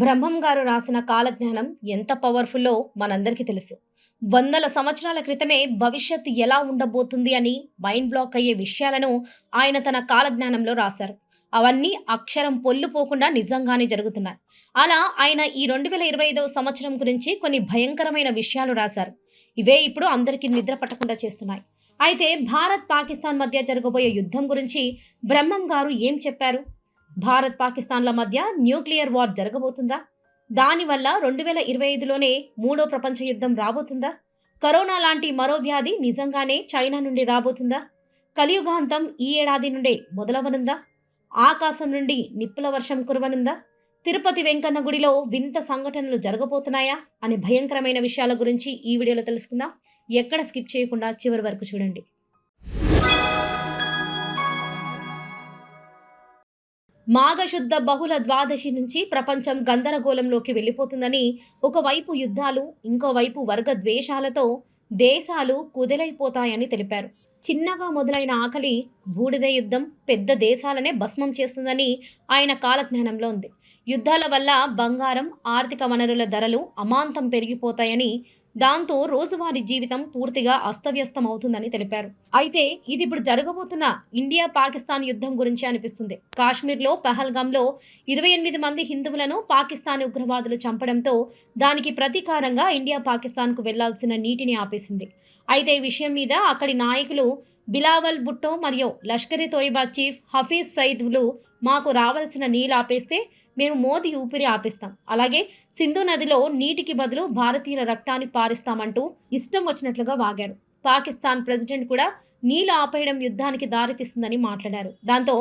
బ్రహ్మం గారు రాసిన కాలజ్ఞానం ఎంత పవర్ఫుల్లో మనందరికీ తెలుసు. వందల సంవత్సరాల క్రితమే భవిష్యత్తు ఎలా ఉండబోతుంది అని మైండ్ బ్లాక్ అయ్యే విషయాలను ఆయన తన కాలజ్ఞానంలో రాశారు. అవన్నీ అక్షరం పొల్లు పోకుండా నిజంగానే జరుగుతున్నాయి. అలా ఆయన ఈ రెండు వేల ఇరవై ఐదవ సంవత్సరం గురించి కొన్ని భయంకరమైన విషయాలు రాశారు. ఇవే ఇప్పుడు అందరికీ నిద్ర పట్టకుండా చేస్తున్నాయి. అయితే భారత్ పాకిస్తాన్ మధ్య జరగబోయే యుద్ధం గురించి బ్రహ్మం గారు ఏం చెప్పారు? భారత్ పాకిస్తాన్ల మధ్య న్యూక్లియర్ వార్ జరగబోతుందా? దానివల్ల రెండు వేల ఇరవై ఐదులోనే మూడో ప్రపంచ యుద్ధం రాబోతుందా? కరోనా లాంటి మరో వ్యాధి నిజంగానే చైనా నుండి రాబోతుందా? కలియుగాంతం ఈ ఏడాది నుండే మొదలవనుందా? ఆకాశం నుండి నిప్పుల వర్షం కురవనుందా? తిరుపతి వెంకన్న గుడిలో వింత సంఘటనలు జరగబోతున్నాయా? అనే భయంకరమైన విషయాల గురించి ఈ వీడియోలో తెలుసుకుందాం. ఎక్కడ స్కిప్ చేయకుండా చివరి వరకు చూడండి. మాఘశుద్ధ బహుళ ద్వాదశి నుంచి ప్రపంచం గందరగోళంలోకి వెళ్ళిపోతుందని ఒకవైపు యుద్ధాలు ఇంకోవైపు వర్గ ద్వేషాలతో దేశాలు కుదిలైపోతాయని తెలిపారు. చిన్నగా మొదలైన ఆకలి బూడిద యుద్ధం పెద్ద దేశాలనే భస్మం చేస్తుందని ఆయన కాలజ్ఞానంలో ఉంది. యుద్ధాల వల్ల బంగారం ఆర్థిక వనరుల ధరలు అమాంతం పెరిగిపోతాయని దాంతో రోజువారీ జీవితం పూర్తిగా అస్తవ్యస్తం అవుతుందని తెలిపారు. అయితే ఇది ఇప్పుడు జరగబోతున్న ఇండియా పాకిస్తాన్ యుద్ధం గురించి అనిపిస్తుంది. కాశ్మీర్లో పహల్గాంలో ఇరవై ఎనిమిది మంది హిందువులను పాకిస్తాన్ ఉగ్రవాదులు చంపడంతో దానికి ప్రతీకారంగా ఇండియా పాకిస్తాన్కు వెళ్ళాల్సిన నీటిని ఆపేసింది. అయితే ఈ విషయం మీద అక్కడి నాయకులు బిలావల్ భుట్టో మరియు లష్కరే తోయిబా చీఫ్ హఫీజ్ సయీద్లు మాకు రావాల్సిన నీళ్ళు ఆపేస్తే మేము మోదీ ఊపిరి ఆపిస్తాం. అలాగే సింధు నదిలో నీటికి బదులు భారతీయుల రక్తాన్ని పారిస్తామంటూ ఇష్టం వచ్చినట్లుగా వాగారు. పాకిస్తాన్ ప్రెసిడెంట్ కూడా నీళ్ళు ఆపేయడం యుద్ధానికి దారితీస్తుందని మాట్లాడారు. దాంతో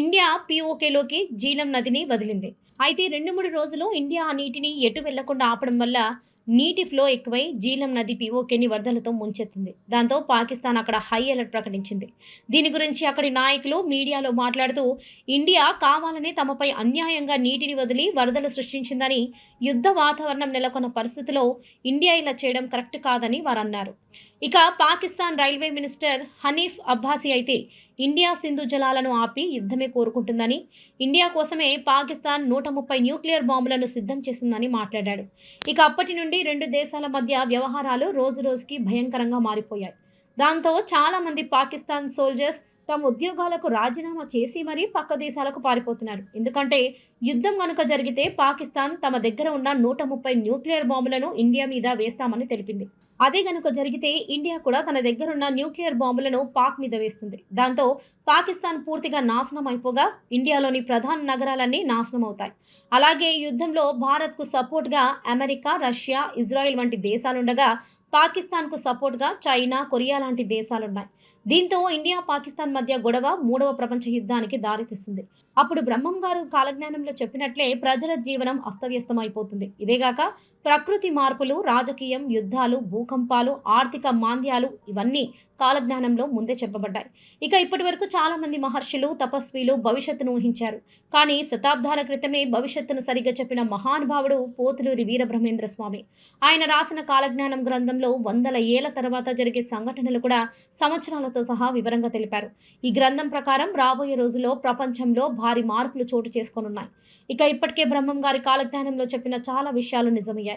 ఇండియా పీఓకేలోకి జీలం నదిని వదిలింది. అయితే రెండు మూడు రోజులు ఇండియా ఆ నీటిని ఎటు వెళ్ళకుండా ఆపడం వల్ల నీటి ఫ్లో ఎక్కువై జీలం నది పీఓకేని వరదలతో ముంచెత్తింది. దాంతో పాకిస్తాన్ అక్కడ హై అలర్ట్ ప్రకటించింది. దీని గురించి అక్కడి నాయకులు మీడియాలో మాట్లాడుతూ ఇండియా కావాలని తమపై అన్యాయంగా నీటిని వదిలి వరదలు సృష్టించిందని యుద్ధ వాతావరణం నెలకొన్న పరిస్థితిలో ఇండియా ఇలా చేయడం కరెక్ట్ కాదని వారన్నారు. ఇక పాకిస్తాన్ రైల్వే మినిస్టర్ హనీఫ్ అబ్బాసీ అయితే ఇండియా సింధు జలాలను ఆపి యుద్ధమే కోరుకుంటుందని ఇండియా కోసమే పాకిస్తాన్ నూట ముప్పై న్యూక్లియర్ బాంబులను సిద్ధం చేసిందని మాట్లాడాడు. ఇక అప్పటి నుండి రెండు దేశాల మధ్య వ్యవహారాలు రోజు రోజుకి భయంకరంగా మారిపోయాయి. దాంతో చాలామంది పాకిస్తాన్ సోల్జర్స్ తమ ఉద్యోగాలకు రాజీనామా చేసి మరీ పక్క దేశాలకు పారిపోతున్నారు. ఎందుకంటే యుద్ధం కనుక జరిగితే పాకిస్తాన్ తమ దగ్గర ఉన్న నూట ముప్పై న్యూక్లియర్ బాంబులను ఇండియా మీద వేస్తామని తెలిపింది. అదే గనుక జరిగితే ఇండియా కూడా తన దగ్గరున్న న్యూక్లియర్ బాంబులను పాక్ మీద వేస్తుంది. దాంతో పాకిస్తాన్ పూర్తిగా నాశనం అయిపోగా ఇండియాలోని ప్రధాన నగరాలన్నీ నాశనం అవుతాయి. అలాగే యుద్ధంలో భారత్కు సపోర్ట్గా అమెరికా రష్యా ఇజ్రాయెల్ వంటి దేశాలుండగా పాకిస్తాన్కు సపోర్ట్గా చైనా కొరియా లాంటి దేశాలున్నాయి. దీంతో ఇండియా పాకిస్తాన్ మధ్య గొడవ మూడవ ప్రపంచ యుద్ధానికి దారితీస్తుంది అప్పుడు బ్రహ్మం గారు కాలజ్ఞానంలో చెప్పినట్లే ప్రజల జీవనం అస్తవ్యస్తం అయిపోతుంది ఇదేగాక ప్రకృతి మార్పులు రాజకీయం యుద్ధాలు భూకంపాలు ఆర్థిక మాంద్యాలు ఇవన్నీ కాలజ్ఞానంలో ముందే చెప్పబడ్డాయి. ఇక ఇప్పటి వరకు చాలామంది మహర్షులు తపస్వీలు భవిష్యత్తును ఊహించారు. కానీ శతాబ్దాల క్రితమే భవిష్యత్తును సరిగ్గా చెప్పిన మహానుభావుడు పోతులూరి వీరబ్రహ్మేంద్ర స్వామి. ఆయన రాసిన కాలజ్ఞానం గ్రంథంలో వందల ఏళ్ళ తర్వాత జరిగే సంఘటనలు కూడా సంవత్సరాలతో సహా వివరంగా తెలిపారు. ఈ గ్రంథం ప్రకారం రాబోయే రోజుల్లో ప్రపంచంలో భారీ మార్పులు చోటు చేసుకోనున్నాయి. ఇక ఇప్పటికే బ్రహ్మం గారి కాలజ్ఞానంలో చెప్పిన చాలా విషయాలు నిజమయ్యాయి.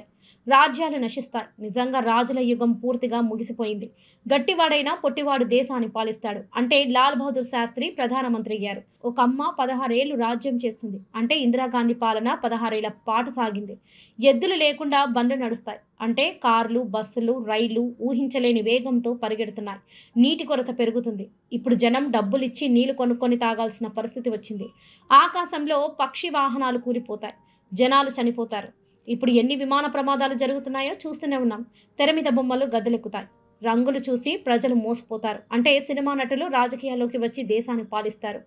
రాజ్యాలు నశిస్తాయి. నిజంగా రాజుల యుగం పూర్తిగా ముగిసిపోయింది. గట్టివాడైనా పొట్టివాడు దేశాన్ని పాలిస్తాడు. అంటే లాల్ బహదూర్ శాస్త్రి ప్రధానమంత్రి అయ్యారు. ఒక అమ్మ పదహారేళ్ళు రాజ్యం చేస్తుంది. అంటే ఇందిరాగాంధీ పాలన పదహారేళ్ళ పాటు సాగింది. ఎద్దులు లేకుండా బండ్లు నడుస్తాయి. అంటే కార్లు బస్సులు రైళ్ళు ఊహించలేని వేగంతో పరిగెడుతున్నాయి. నీటి కొరత పెరుగుతుంది. ఇప్పుడు జనం డబ్బులిచ్చి నీళ్ళు కొనుక్కొని తాగాల్సిన పరిస్థితి వచ్చింది. ఆకాశంలో పక్షి వాహనాలు కూలిపోతాయి. జనాలు చనిపోతారు. ఇప్పుడు ఎన్ని విమాన ప్రమాదాలు జరుగుతున్నాయో చూస్తూనే ఉన్నాం. తెర మీద బొమ్మలు గద్దెలెక్కుతాయి. రంగులు చూసి ప్రజలు మోసపోతారు. అంటే సినిమా నటులు రాజకీయాల్లోకి వచ్చి దేశాన్ని పాలిస్తారు.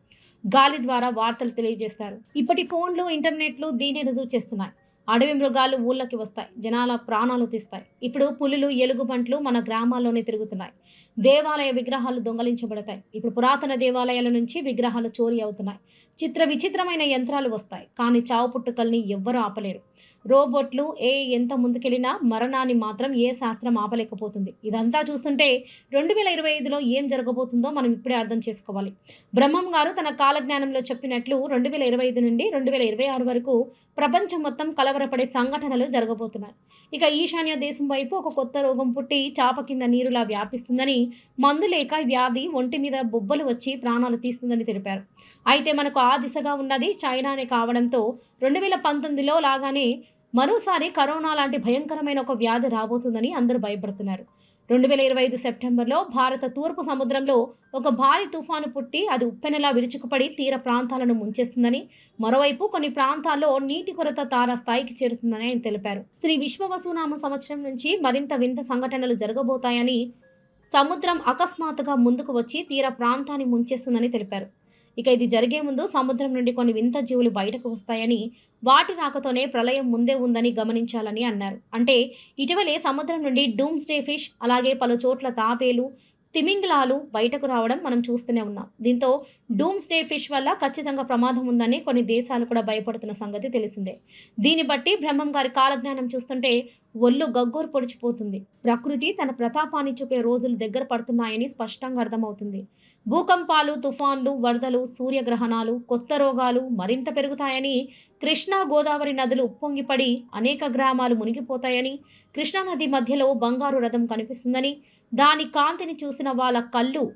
గాలి ద్వారా వార్తలు తెలియజేస్తారు. ఇప్పటి ఫోన్లు ఇంటర్నెట్లు దీన్ని రుజువు చేస్తున్నాయి. అడవి మృగాలు ఊళ్ళకి వస్తాయి. జనాల ప్రాణాలు తీస్తాయి. ఇప్పుడు పులులు ఎలుగుబంట్లు మన గ్రామాల్లోనే తిరుగుతున్నాయి. దేవాలయ విగ్రహాలు దొంగలించబడతాయి. ఇప్పుడు పురాతన దేవాలయాల నుంచి విగ్రహాలు చోరీ అవుతున్నాయి. చిత్ర విచిత్రమైన యంత్రాలు వస్తాయి. కానీ చావు పుట్టుకల్ని ఎవ్వరూ ఆపలేరు. రోబోట్లు ఏ ఎంత ముందుకెళ్ళినా మరణాన్ని మాత్రం ఏ శాస్త్రం ఆపలేకపోతుంది. ఇదంతా చూస్తుంటే రెండు వేల ఇరవై ఐదులో ఏం జరగబోతుందో మనం ఇప్పుడే అర్థం చేసుకోవాలి. బ్రహ్మం గారు తన కాలజ్ఞానంలో చెప్పినట్లు రెండు వేల ఇరవై ఐదు నుండి రెండు వేల ఇరవై ఆరు వరకు ప్రపంచం మొత్తం కలవరపడే సంఘటనలు జరగబోతున్నాయి. ఇక ఈశాన్య దేశం వైపు ఒక కొత్త రోగం పుట్టి చాప కింద నీరులా వ్యాపిస్తుందని మందు లేక వ్యాధి ఒంటి మీద బొబ్బలు వచ్చి ప్రాణాలు తీస్తుందని తెలిపారు. అయితే మనకు ఆ దిశగా ఉన్నది చైనానే కావడంతో రెండు వేల పంతొమ్మిదిలో లాగానే మరోసారి కరోనా లాంటి భయంకరమైన ఒక వ్యాధి రాబోతుందని అందరూ భయపడుతున్నారు. రెండు వేల ఇరవై ఐదు సెప్టెంబర్లో భారత తూర్పు సముద్రంలో ఒక భారీ తుఫాను పుట్టి అది ఉప్పెనలా విరుచుకుపడి తీర ప్రాంతాలను ముంచేస్తుందని మరోవైపు కొన్ని ప్రాంతాల్లో నీటి కొరత తార స్థాయికి చేరుతుందని ఆయన తెలిపారు. శ్రీ విశ్వవసునామ సంవత్సరం నుంచి మరింత వింత సంఘటనలు జరగబోతాయని సముద్రం అకస్మాత్తుగా ముందుకు వచ్చి తీర ప్రాంతాన్ని ముంచేస్తుందని తెలిపారు. ఇక ఇది జరిగే ముందు సముద్రం నుండి కొన్ని వింత జీవులు బయటకు వస్తాయని వాటి రాకతోనే ప్రళయం ముందే ఉందని గమనించాలని అన్నారు. అంటే ఇటీవలే సముద్రం నుండి డూమ్స్డే ఫిష్ అలాగే పలు చోట్ల తాపేలు తిమింగలాలు బయటకు రావడం మనం చూస్తూనే ఉన్నాం. దీంతో డూమ్స్ డే ఫిష్ వల్ల ఖచ్చితంగా ప్రమాదం ఉందని కొన్ని దేశాలు కూడా భయపడుతున్న సంగతి తెలిసిందే. దీన్ని బట్టి బ్రహ్మం గారి కాలజ్ఞానం చూస్తుంటే ఒళ్ళు గగ్గోరు పొడిచిపోతుంది. ప్రకృతి తన ప్రతాపాన్ని చూపే రోజులు దగ్గర పడుతున్నాయని స్పష్టంగా అర్థమవుతుంది. భూకంపాలు తుఫాన్లు వరదలు సూర్యగ్రహణాలు కొత్త రోగాలు మరింత పెరుగుతాయని కృష్ణా గోదావరి నదులు ఉప్పొంగిపడి అనేక గ్రామాలు మునిగిపోతాయని కృష్ణా నది మధ్యలో బంగారు రథం కనిపిస్తుందని దాని కాంతిని చూసిన వాళ్ళ కళ్ళు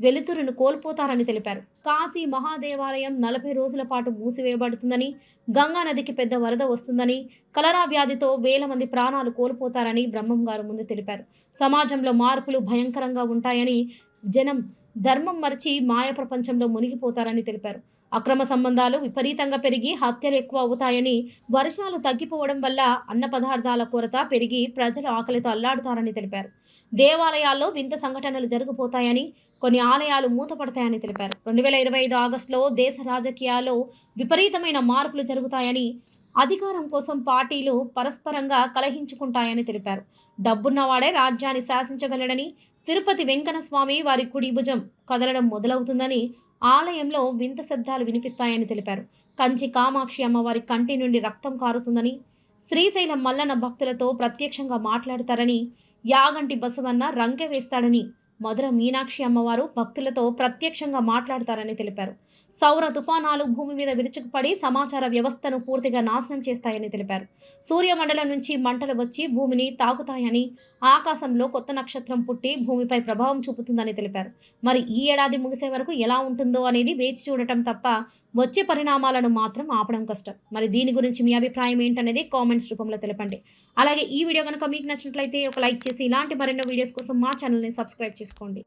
వెలుతురును కోల్పోతారని తెలిపారు. కాశీ మహాదేవాలయం నలభై రోజుల పాటు మూసివేయబడుతుందని గంగా నదికి పెద్ద వరద వస్తుందని కలరా వ్యాధితో వేల మంది ప్రాణాలు కోల్పోతారని బ్రహ్మం గారు ముందు తెలిపారు. సమాజంలో మార్పులు భయంకరంగా ఉంటాయని జనం ధర్మం మరిచి మాయ ప్రపంచంలో మునిగిపోతారని తెలిపారు. అక్రమ సంబంధాలు విపరీతంగా పెరిగి హత్యలు ఎక్కువ అవుతాయని వర్షాలు తగ్గిపోవడం వల్ల అన్న పదార్థాల కొరత పెరిగి ప్రజలు ఆకలితో అల్లాడుతారని తెలిపారు. దేవాలయాల్లో వింత సంఘటనలు జరిగిపోతాయని కొన్ని ఆలయాలు మూతపడతాయని తెలిపారు. రెండు వేల ఇరవై ఐదు ఆగస్టులో దేశ రాజకీయాల్లో విపరీతమైన మార్పులు జరుగుతాయని అధికారం కోసం పార్టీలు పరస్పరంగా కలహించుకుంటాయని తెలిపారు. డబ్బున్నవాడే రాజ్యాన్ని శాసించగలడని తిరుపతి వెంకటస్వామి వారి కుడి భుజం కదలడం మొదలవుతుందని ఆలయంలో వింత శబ్దాలు వినిపిస్తాయని తెలిపారు. కంచి కామాక్షి అమ్మవారి కంటి నుండి రక్తం కారుతుందని శ్రీశైలం మల్లన్న భక్తులతో ప్రత్యక్షంగా మాట్లాడతారని యాగంటి బసవన్న రంకె వేస్తాడని మధుర మీనాక్షి అమ్మవారు భక్తులతో ప్రత్యక్షంగా మాట్లాడతారని తెలిపారు. సౌర తుఫానాలు భూమి మీద విరుచుకుపడి సమాచార వ్యవస్థను పూర్తిగా నాశనం చేస్తాయని తెలిపారు. సూర్యమండలం నుంచి మంటలు వచ్చి భూమిని తాకుతాయని ఆకాశంలో కొత్త నక్షత్రం పుట్టి భూమిపై ప్రభావం చూపుతుందని తెలిపారు. మరి ఈ ఏడాది ముగిసే వరకు ఎలా ఉంటుందో అనేది వేచి చూడటం తప్ప వచ్చే పరిణామాలను మాత్రం ఆపడం కష్టం. మరి దీని గురించి మీ అభిప్రాయం ఏంటనేది కామెంట్స్ రూపంలో తెలపండి. అలాగే ఈ వీడియో కనుక మీకు నచ్చినట్లయితే ఒక లైక్ చేసి ఇలాంటి మరెన్నో వీడియోస్ కోసం మా ఛానల్ని సబ్స్క్రైబ్ చేసుకోండి.